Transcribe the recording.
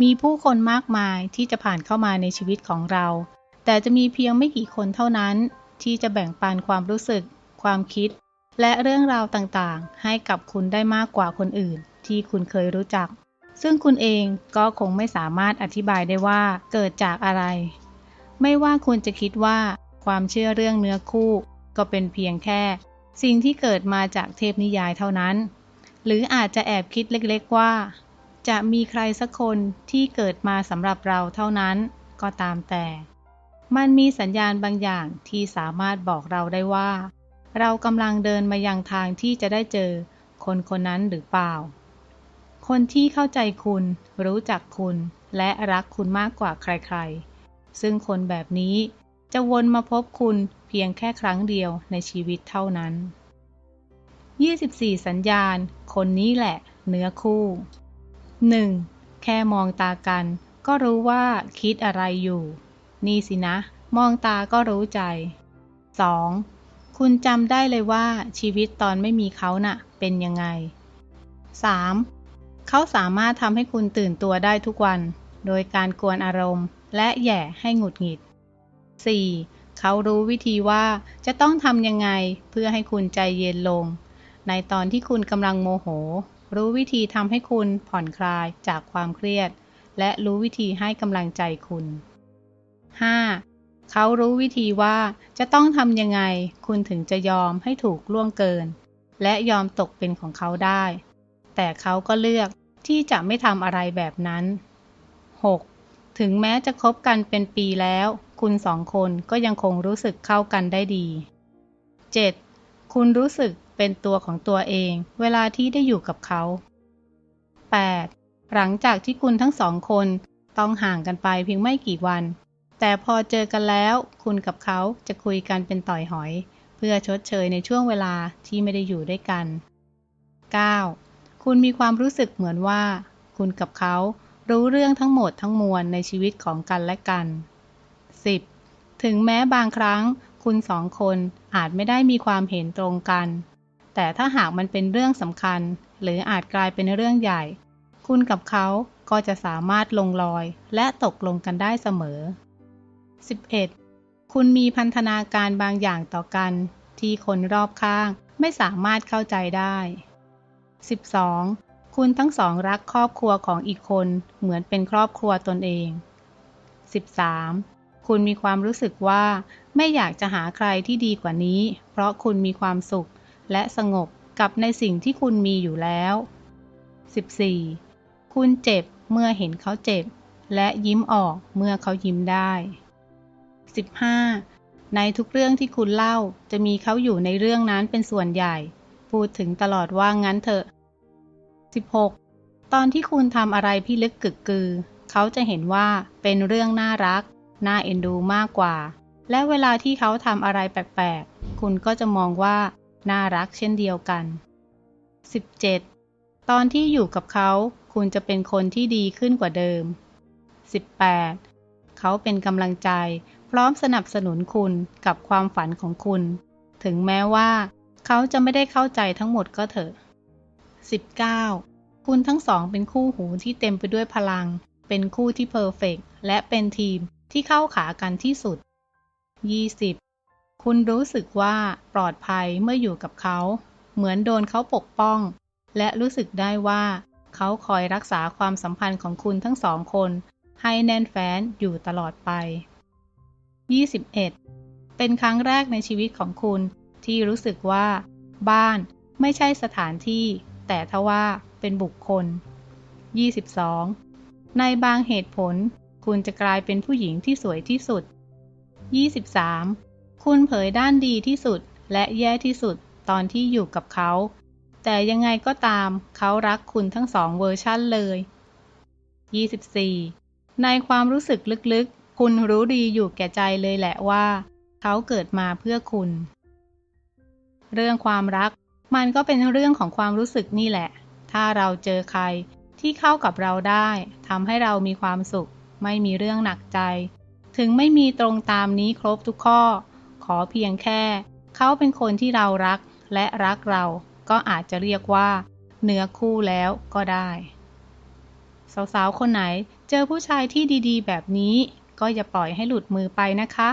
มีผู้คนมากมายที่จะผ่านเข้ามาในชีวิตของเรา แต่จะมีเพียงไม่กี่คนเท่านั้น ที่จะแบ่งปันความรู้สึก ความคิด และเรื่องราวต่างๆ ให้กับคุณได้มากกว่าคนอื่น ที่คุณเคยรู้จัก ซึ่งคุณเองก็คงไม่สามารถอธิบายได้ว่าเกิดจากอะไร ไม่ว่าคุณจะคิดว่าความเชื่อเรื่องเนื้อคู่ ก็เป็นเพียงแค่ สิ่งที่เกิดมาจากเทพนิยายเท่านั้น หรืออาจจะแอบคิดเล็กๆว่า จะมีใครสักคนที่เกิดมาสำหรับเราเท่านั้นก็ตามแต่ มันมีสัญญาณบางอย่างที่สามารถบอกเราได้ว่า เรากำลังเดินมายังทางที่จะได้เจอคนคนนั้นหรือเปล่า คนที่เข้าใจคุณ รู้จักคุณ และรักคุณมากกว่าใครๆ ซึ่งคนแบบนี้จะวนมาพบคุณเพียงแค่ครั้งเดียวในชีวิตเท่านั้น 24 สัญญาณ คนนี้แหละ เนื้อคู่ 1. แค่มองตากัน ก็รู้ว่าคิดอะไรอยู่ นี่สินะ มองตาก็รู้ใจ 2. คุณจำได้เลยว่าชีวิตตอนไม่มีเขาน่ะ เป็นยังไง 3. เขาสามารถทำให้คุณตื่นตัวได้ทุกวัน โดยการกวนอารมณ์ และแย่ให้หงุดหงิด 4. เขารู้วิธีว่าจะต้องทำยังไงเพื่อให้คุณใจเย็นลง ในตอนที่คุณกำลังโมโห รู้วิธีทำให้คุณผ่อนคลายจากความเครียด และรู้วิธีให้กำลังใจคุณ 5. เขารู้วิธีว่าจะต้องทำยังไงคุณถึงจะยอมให้ถูกล่วงเกิน และยอมตกเป็นของเขาได้ แต่เขาก็เลือกที่จะไม่ทำอะไรแบบนั้น 6. ถึงแม้จะคบกันเป็นปีแล้ว คุณสองคนก็ยังคงรู้สึกเข้ากันได้ดี 7. คุณรู้สึกเป็นตัวของตัวเองเวลาที่ได้อยู่กับเขา 8. หลังจากที่คุณทั้งสองคนต้องห่างกันไปเพียงไม่กี่วัน แต่พอเจอกันแล้วคุณกับเขาจะคุยกันเป็นต่อยหอย เพื่อชดเชยในช่วงเวลาที่ไม่ได้อยู่ด้วยกัน 9. คุณมีความรู้สึกเหมือนว่า คุณกับเขารู้เรื่องทั้งหมดทั้งมวลในชีวิตของกันและกัน 10. ถึงแม้บางครั้งคุณสองคนอาจไม่ได้มีความเห็นตรงกัน แต่ถ้าหากมันเป็นเรื่องสำคัญ หรืออาจกลายเป็นเรื่องใหญ่ คุณกับเขาก็จะสามารถลงรอย และตกลงกันได้เสมอ 11. คุณมีพันธนาการบางอย่างต่อกัน ที่คนรอบข้างไม่สามารถเข้าใจได้ 12. คุณทั้งสองรักครอบครัวของอีกคนเหมือนเป็นครอบครัวตนเอง 13. คุณมีความรู้สึกว่าไม่อยากจะหาใครที่ดีกว่านี้ เพราะคุณมีความสุข และสงบกับในสิ่งที่คุณมีอยู่แล้ว 14. คุณเจ็บเมื่อเห็นเขาเจ็บ และยิ้มออกเมื่อเขายิ้มได้ 15. ในทุกเรื่องที่คุณเล่าจะมีเขาอยู่ในเรื่องนั้นเป็นส่วนใหญ่ พูดถึงตลอดว่างั้นเถอะ 16. ตอนที่คุณทำอะไรพี่ลึกกึกกือ เขาจะเห็นว่าเป็นเรื่องน่ารัก น่าเอ็นดูมากกว่า และเวลาที่เขาทำอะไรแปลกๆ คุณก็จะมองว่า น่ารักเช่นเดียวกัน 17. ตอนที่อยู่กับเขา คุณจะเป็นคนที่ดีขึ้นกว่าเดิม 18. เขาเป็นกำลังใจ พร้อมสนับสนุนคุณกับความฝันของคุณ ถึงแม้ว่า เขาจะไม่ได้เข้าใจทั้งหมดก็เถอะ 19. คุณทั้งสองเป็นคู่หูที่เต็มไปด้วยพลัง เป็นคู่ที่เพอร์เฟกและเป็นทีมที่เข้าขากันที่สุด 20. คุณรู้สึกว่าปลอดภัยเมื่ออยู่กับเขา เหมือนโดนเขาปกป้อง และรู้สึกได้ว่าเขาคอยรักษาความสัมพันธ์ของคุณทั้งสองคน ให้แน่นแฟ้นอยู่ตลอดไป 21. เป็นครั้งแรกในชีวิตของคุณที่รู้สึกว่า บ้านไม่ใช่สถานที่ แต่ทว่าเป็นบุคคล 22. ในบางเหตุผล คุณจะกลายเป็นผู้หญิงที่สวยที่สุด 23. คุณเผยด้านดีที่สุดและแย่ที่สุดตอนที่อยู่กับเขา แต่ยังไงก็ตามเขารักคุณทั้งสองเวอร์ชั่นเลย 24. ในความรู้สึกลึกๆ คุณรู้ดีอยู่แก่ใจเลยแหละว่า เขาเกิดมาเพื่อคุณ เรื่องความรักมันก็เป็นเรื่องของความรู้สึกนี่แหละ ถ้าเราเจอใครที่เข้ากับเราได้ทำให้เรามีความสุข ไม่มีเรื่องหนักใจ ถึงไม่มีตรงตามนี้ครบทุกข้อ ขอเพียงแค่ เขาเป็นคนที่เรารักและรักเราก็อาจจะเรียกว่า เนื้อคู่แล้วก็ได้ สาวๆ คนไหนเจอผู้ชายที่ดีๆ แบบนี้ ก็อย่าปล่อยให้หลุดมือไปนะคะ